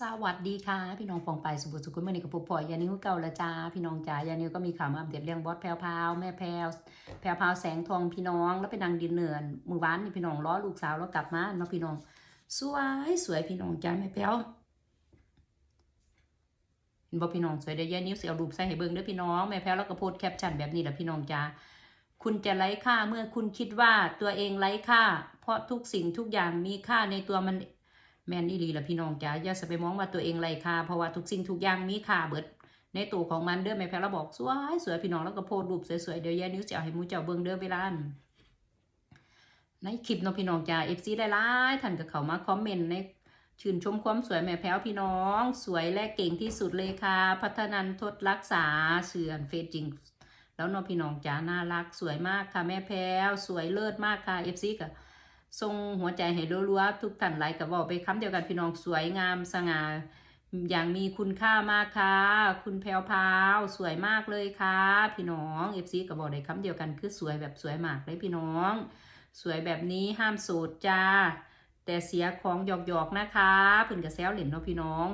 สวัสดีค่ะ พี่น้องปองไปสุบุสุกุลเมื่อนี้กับปุกพอยานิวเก่าละจ้าพี่น้องจ๋ายานิวก็มีข่าวมาอัปเดตเรื่องบอสแพรวพาวแม่แพรวแพรวพาวแสงทองพี่น้องแล้วไปนางดินเนือนมือวานนี่พี่น้องล้อลูกสาวแล้วกลับมาเนาะพี่น้อง สวยสวยพี่น้องจ๋าแม่แพรวเห็นบอกพี่น้องสวยเดี๋ยวยานิวเสียรูปใส่ให้เบิ่งเด้อพี่น้องแม่แพรวแล้วก็โพสแคปชั่นแบบนี้แหละพี่น้องจ๋าคุณจะไร้ค่าเมื่อคุณคิดว่าตัวเองไร้ค่า เพราะทุกสิ่งทุกอย่างมีค่าในตัวมัน แม่นอีหลีละพี่น้องจ๋าอย่าสไปมองว่าตัวเองไรค่าเพราะว่าทุกสิ่งทุกอย่างมีค่าเบิดในตัวของมันเด้อแม่แพรเราบอกสวยสวยพี่น้องแล้วก็โพสต์รูปสวยๆเดี๋ยวยานิ้วจะเอาให้มูเจ้าเบิ่งเด้อเวลานในคลิปเนาะพี่น้องจ๋า FC ได้หลายท่านก็เข้ามาคอมเมนต์ในชื่นชมความสวยแม่แพรวพี่น้อง สวยและเก่งที่สุดเลยค่ะ พัฒนันทดรักษาเสื่อนเฟซจริง แล้วเนาะพี่น้องจ๋าน่ารักสวยมากค่ะแม่แพรวสวยเลิศมากค่ะ FC ก็ ส่งหัวใจให้รัวๆทุกท่านไลกับบอกไปคำเดียวกันพี่น้องสวยงามสง่าอย่างมีคุณค่ามากค่ะ คุณแพรวพาวสวยมากเลยค่ะ พี่น้องเอฟซีกับบอกในคำเดียวกันคือสวยแบบสวยมากเลยพี่น้อง สวยแบบนี้ห้ามสูตรจ้า แต่เสียของหยอกๆนะคะเพิ่นกับแซวเหล่นเนาะพี่น้อง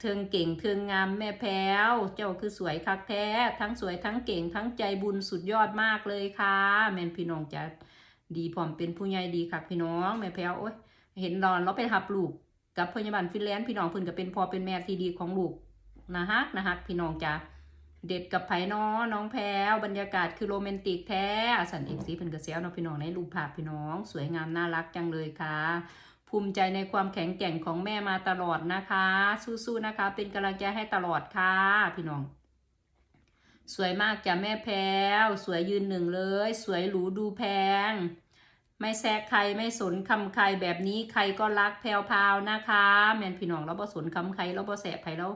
เทิงเก่งเทิงงามแม่แพรวเจ้าคือสวยคักแท้ ทั้งสวยทั้งเก่งทั้งใจบุญสุดยอดมากเลยค่ะแมนพี่น้องจะ ดีพร้อมเป็นผู้ใหญ่ดีค่ะพี่น้องแม่แพ้วโอ้ยเห็นรอนเราไปหับลูกกับพยาบาลฟินแลนด์พี่น้องเพิ่นก็เป็นพ่อเป็นแม่ที่ดีของลูกนะฮักนะฮักพี่น้องจ้ะเด็ดกับไผ่น้อน้องแพรวบรรยากาศคือโรแมนติกแท้สันเอกสีเพิ่นก็เซลเนาะพี่น้องในรูปภาพพี่น้อง สวยงามน่ารักจังเลยค่ะ ภูมิใจในความแข็งแกร่งของแม่มาตลอดนะคะ สู้ๆนะคะ เป็นกำลังใจให้ตลอดค่ะ พี่น้อง สวยมากจ้ะแม่แพรวสวยยืนหนึ่งเลย สวยหรูดูแพง ไม่แซกใครไม่สนคำใครแบบนี้ใครก็รักแพรวพาวนะคะ แมนพี่น้องเราบ่สนคำใครเราบ่แสบใครเรา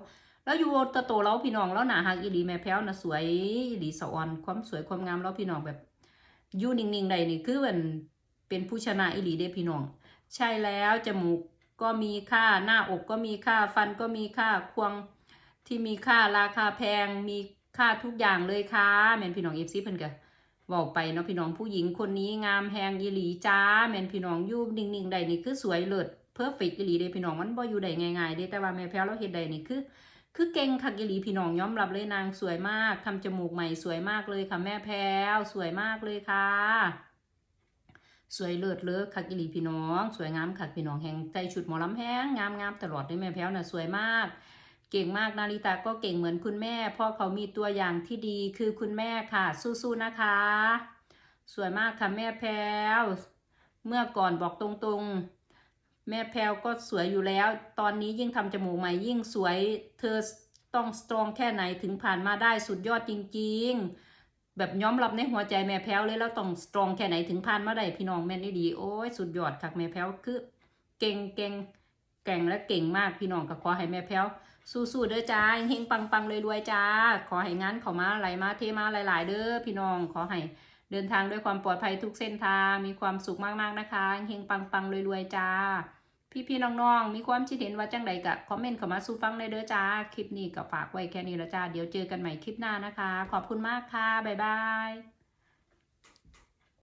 แล้วอยู่ตะโตเราพี่น้องเราหนาหักอีหลีแม่แพรวนะสวยอีหลีสะออนความสวยความงามเราพี่น้องแบบอยู่นิ่งๆใดนี่คือมันเป็นผู้ชนะอีหลีเด้พี่น้อง ใช่แล้วจมูกก็มีค่าหน้าอกก็มีค่าฟันก็มีค่าควงที่มีค่าราคาแพงมีค่าทุกอย่างเลยค่ะแมนพี่น้องเอฟซีเพิ่นก็ บอกไปเนาะพี่น้องผู้หญิงคนนี้งามแฮงอีหลีจ้าแม่นพี่น้องยู่นิ่งๆใดนี่คือสวยเลิศเพอร์เฟกต์อีหลีเด้พี่น้องมันบ่อยู่ได้ง่ายๆเด้แต่ว่าแม่แพ้วเราเฮ็ดได้นี่คือ คือเก่งคักอีหลีพี่น้องยอมรับเลยนางสวยมากทำจมูกใหม่สวยมากเลยค่ะแม่แพ้วสวยมากเลยค่ะ สวยเลิศเลิศคักอีหลีพี่น้อง สวยงามคักพี่น้องแหงใจชุดหมอลำแหงงามงามตลอดเลยแม่แพ้วน่ะสวยมาก เก่งมากนาริตาก็เก่งเหมือนคุณแม่พราะเขามีตัวอย่างที่ดีคือคุณแม่ค่ะ สู้ๆนะคะ สวยมากค่ะแม่แพรวเมื่อก่อนบอกตรงๆ แม่แพรวก็สวยอยู่แล้ว ตอนนี้ยิ่งทำจมูกใหม่ยิ่งสวยเธอต้องสตรองแค่ไหนถึงผ่านมาได้สุดยอดจริง ๆ แบบย้อมรับในหัวใจแม่แพ้วเลยแล้วต้องสตรองแค่ไหนถึงผ่านมาได้พี่น้องแม่นได้ดีโอ้ยสุดยอดค่ะแม่แพ้วคือ เก่งเก่งแก่งและเก่งมากพี่น้องก็ขอให้แม่แพ้ว สู้ๆเด้อจ้าเฮงปังปังๆรวยๆจ้า ขอให้งานเขามาไหลมาเทมาหลาย ๆ เด้อพี่น้องขอให้เดินทางด้วยความปลอดภัยทุกเส้นทางมีความสุขมากๆนะคะเฮงปังปังๆรวยๆจ้า พี่ๆน้องๆมีความคิดเห็นว่าจังใดกะคอมเมนต์เข้ามาสู่ฟังเลยเด้อจ้าคลิปนี้ก็ฝากไว้แค่นี้ละจ้าเดี๋ยวเจอกันใหม่คลิปหน้านะคะ ขอบคุณมากค่ะบ๊ายบาย